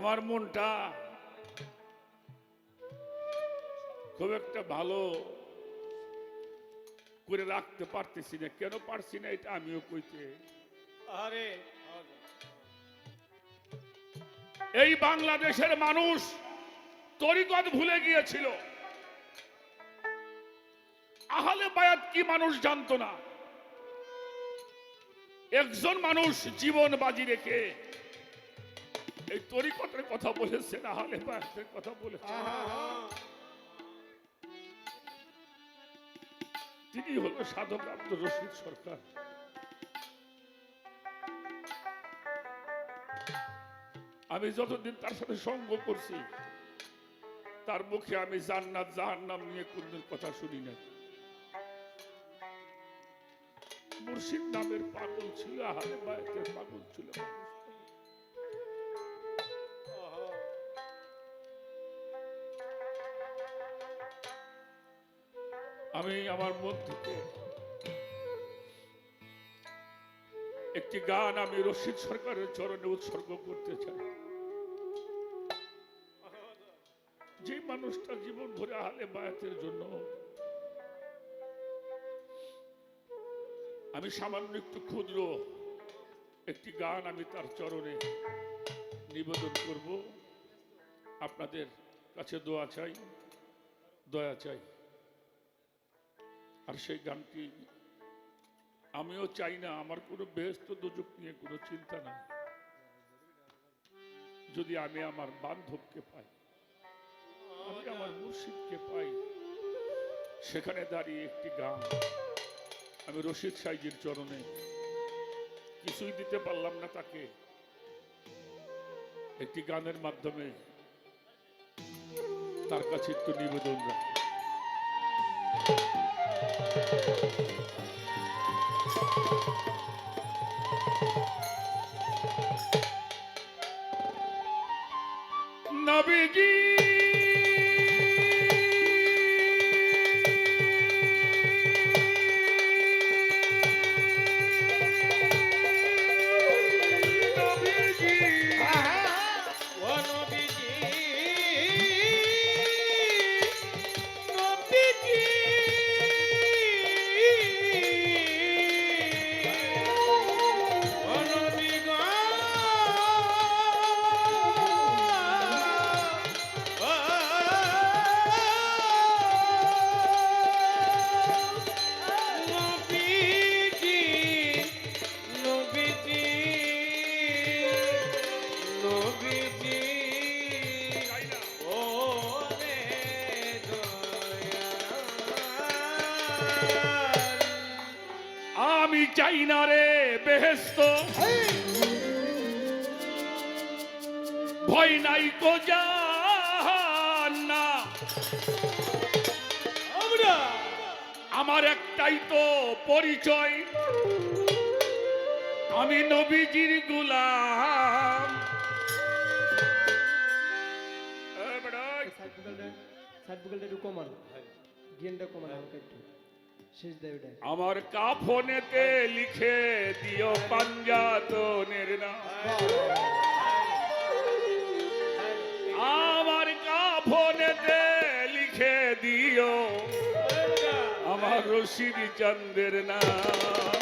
আমার মনটা খুব একটা ভালো করে রাখতে পারতেছি না। কেন পারছি না এটা আমিও কইতে? আরে। এই বাংলাদেশের মানুষ তরিকত ভুলে গিয়েছিল। আহলে বায়াত কি মানুষ জানতো না? একজন মানুষ জীবন বাজি রেখে এই তরিকতের কথা বলেছেন আহলে বায়াতের কথা বলেছেন তিনি হলো সাধক আব্দুর রশিদ সরকার। আমি যতদিন তার সাথে সঙ্গ করছি তার মুখে আমি জান্নাত জাহান্নাম নিয়ে কোনদিন কথা শুনি না মুর্শিদ নামের পাগল ছিল আহারে বায়তের পাগল ছিল আমি আমার মন একটি গান আমি রশিদ সরকারের চরণে উৎসর্গ করতে চাই। যে মানুষটা জীবন ভরে আহলে বায়াতের জন্য আমি সামান্য একটু ক্ষুদ্র একটি গান আমি তার চরণে নিবেদন করব। আপনাদের কাছে দোয়া চাই, দয়া চাই। আর সেই গানটি আমিও চাই না, আমার কোনো ব্যস্ত দুযোগ নিয়ে কোনো চিন্তা নাই। যদি আমি আমার বান্ধবকে পাই, আমি আমার মুর্শিদকে পাই, সেখানে দাঁড়িয়ে একটি গান আমি রশিদ সাইজির চরণে কিছুই দিতে পারলাম না তাকে। একটি গানের মাধ্যমে তার কাছে একটু নিবেদন রাখি। Thank you. নাই কো না আমরা আমার একটাই তো পরিচয়। আমি নবীজির গুলাম। আমার কাফনেতে লিখে দিও পাঞ্জাতনের নাম। রশিদ চন্দ্রের নাম।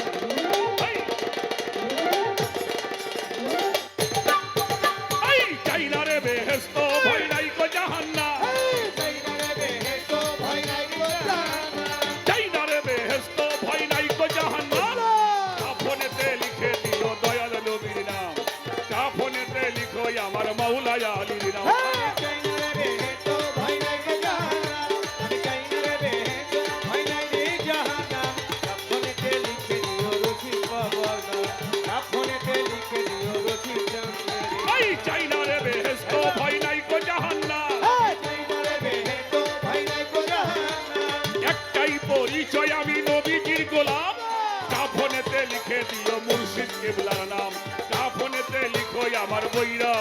বেহেস্ত ভয় আমার বৈরা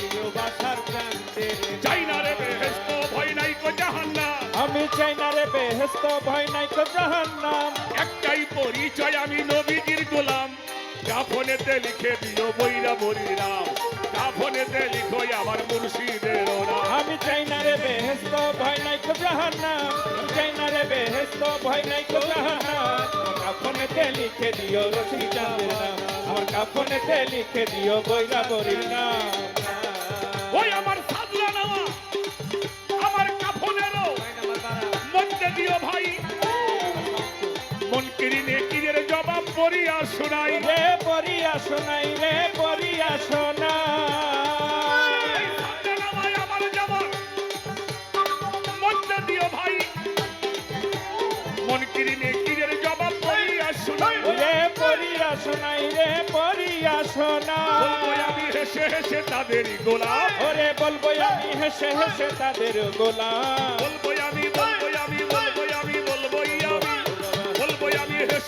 দিও বাসার প্রান্তে চাই না রে বেহেস্ত ভয় নাই কো জাহান্নাম আমি চাই না রে বেহেস্ত ভয় নাই গো জাহান্নাম একটাই পরিচয় আমি নবীজির গোলাম। কাফনেতে লিখে দিও বৈরা বরির নাম কাফনেতে লিখো আমার মুর্শিদের নাম আমি চাই না রে বেহেস্ত ভয় নাই গো জাহান্নাম। আমি চাই না রে বেহেস্ত ভয় নাই গো জাহান্নাম। আমার কাফনেতে লিখে দিও রশিদ চাঁদের নাম। আমার কাফনেতে লিখে দিও বৈরা নাম ওই আমার সাদলা নামা। আমার কাফনেরও। মধ্যে দিও ভাই। মন কিরিনে পড়িয়া শোনাই রে পরিয়া শোনাই রে পরিয়া শোনাই। নামায় আমার জবাব মধ্যে দিও ভাই। মন কিরিনে কিরের জবাব পড়িয়া শোনাই। রে পরিয়া শোনাই রে বলব শোনাই। আমি হেসে হেসে তাদেরই গোলাম ওরে বলব আমি হেসে হেসে তাদের গোলাম বলব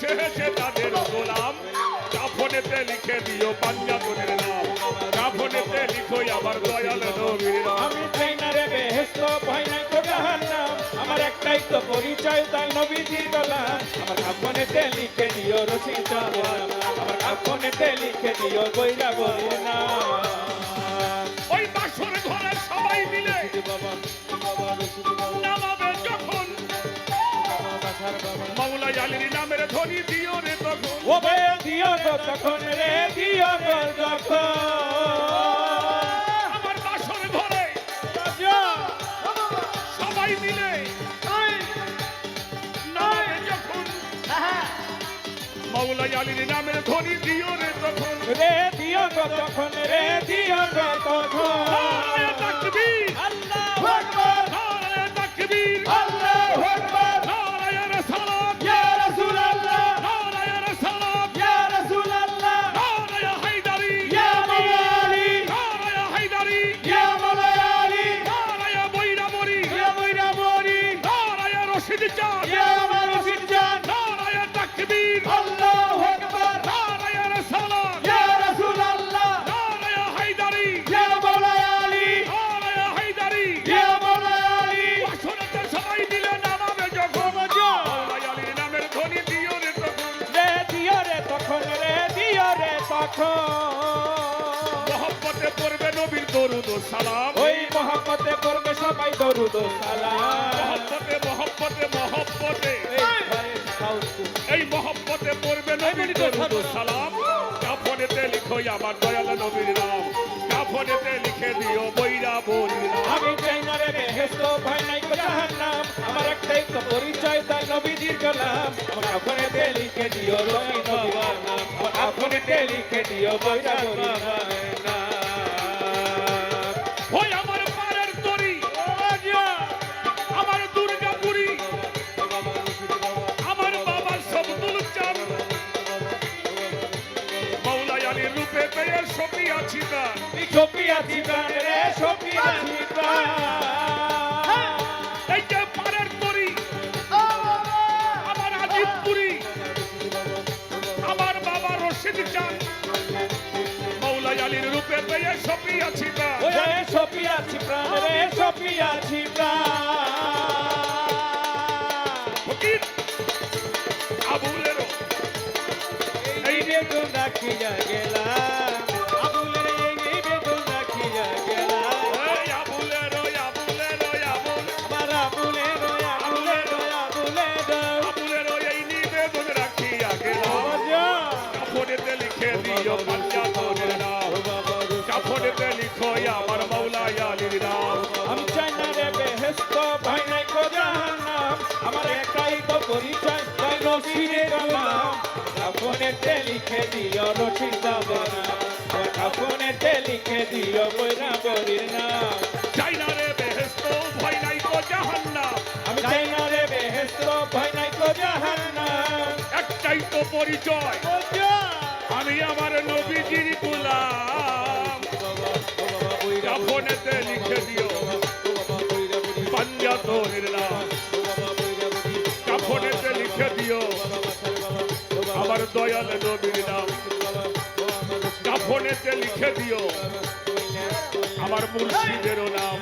হেসে তাদের গোলাম। কাফনেতে লিখে দিও পাঞ্জাবনের নাম। কাফনেতে লিখো আমার দয়াল নবীর নাম। আমি চাই না রে বেহেস্ত ভয় নাই তো জাহান্নাম আমার একটাই তো পরিচয় তাই নবীজির গোলাম আমার কাপনেতে লিখে দিও রশিদ আমার কাপনেতে লিখে দিও বৈরা বলির ওই বাসর ঘরে সবাই মিলে বাবা বাবা রশিদ বাবা নামাবে যখন বাসার বাবা মাওলা আলীর নামের দিও রে তখন। ও বে দিও গো তখন রে দিও গো তখন। আমার বাসর ঘরে। সবাই মিলে। নামাবে আলীর নামের ধ্বনি দিও রে তখন। রে দিও গো তখন রে দিও গো তখন। তখন রে দিও রে তখন। মহব্বতে পড়বে নবীর দরুদ সালাম। ওই মহব্বতে পড়বে সবাই দরুদ সালাম। মহব্বতে মহব্বতে মহব্বতে। এই মহব্বতে পড়বে নবীর দরুদ সালাম। কাফনেতে লিখো আমার দয়াল নবীর নাম। কাফনেতে লিখে দিও আমার কাফনেতে লিখে দিও রবি নবীর নাম কাফনেতে লিখে দিও বৈরা বলির নাম ওই আমার পাড়ের তরি আমার দুর্গাপুরি আমার বাবা সবদুল চাঁদ মৌলা আলীর রূপে পেয়ে সপি আছি না সোপিয়া দিবান রে, সোপিয়া দিবান পেয়ে সপি আছি না ওরে সোপিয়া চিপ্রান রে সোপিয়া চিপ্রান ফকির আবুলেরও। এই বেগুন রাখিয়া গেলাম ফিরে গেলাম। লিখে দিও রসির বাবনা কাপনেতে লিখে দিও বৈরা বরির নাম। যাই না রে বেহেস্ত ভয় নাই তো জাহান্না আমি যাই না রে বেহেস্ত ভয় নাই তো জাহান্না একটাই তো পরিচয় আমি আমার নবীজির গোলাম। কাপনেতে লিখে দিও। পাঞ্জা তোর নাম কাপনেতে লিখে দিও। আমার দয়াল নবীর নাম। কাফনেতে লিখে দিও। আমার মুর্শিদেরও নাম।